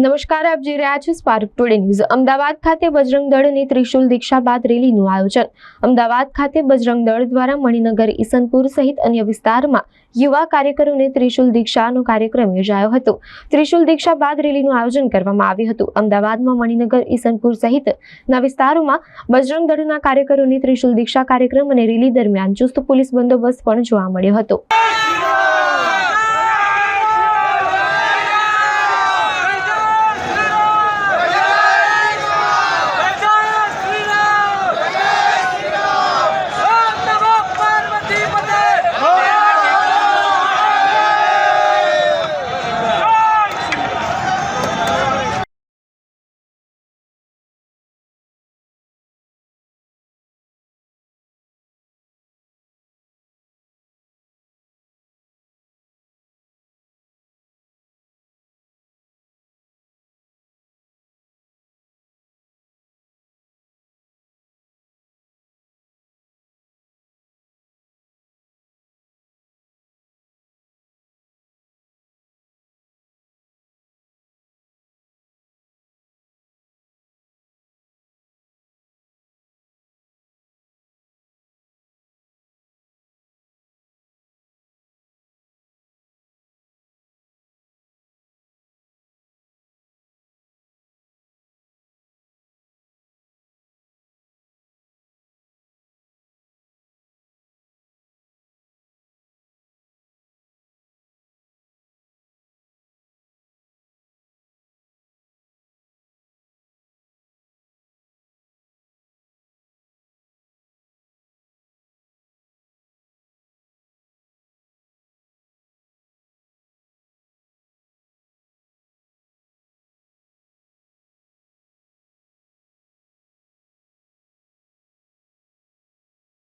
નમસ્કાર, આપ જોઈ રહ્યા છો સ્પાર્ક ટુડે ન્યૂઝ અમદાવાદ ખાતે બજરંગ દળની ત્રિશુલ દીક્ષા બાદ રેલીનું આયોજન. અમદાવાદ ખાતે બજરંગ દળ દ્વારા મણિનગર, ઈસનપુર સહિત અન્ય વિસ્તારમાં યુવા કાર્યકરોને ત્રિશુલ દીક્ષાનો કાર્યક્રમ યોજાયો હતો. ત્રિશુલ દીક્ષા બાદ રેલીનું આયોજન કરવામાં આવ્યું હતું. અમદાવાદમાં મણિનગર, ઈસનપુર સહિતના વિસ્તારોમાં બજરંગ દળના કાર્યકરોની ત્રિશુલ દીક્ષા કાર્યક્રમ અને રેલી દરમિયાન ચુસ્ત પોલીસ બંદોબસ્ત પણ જોવા મળ્યો હતો.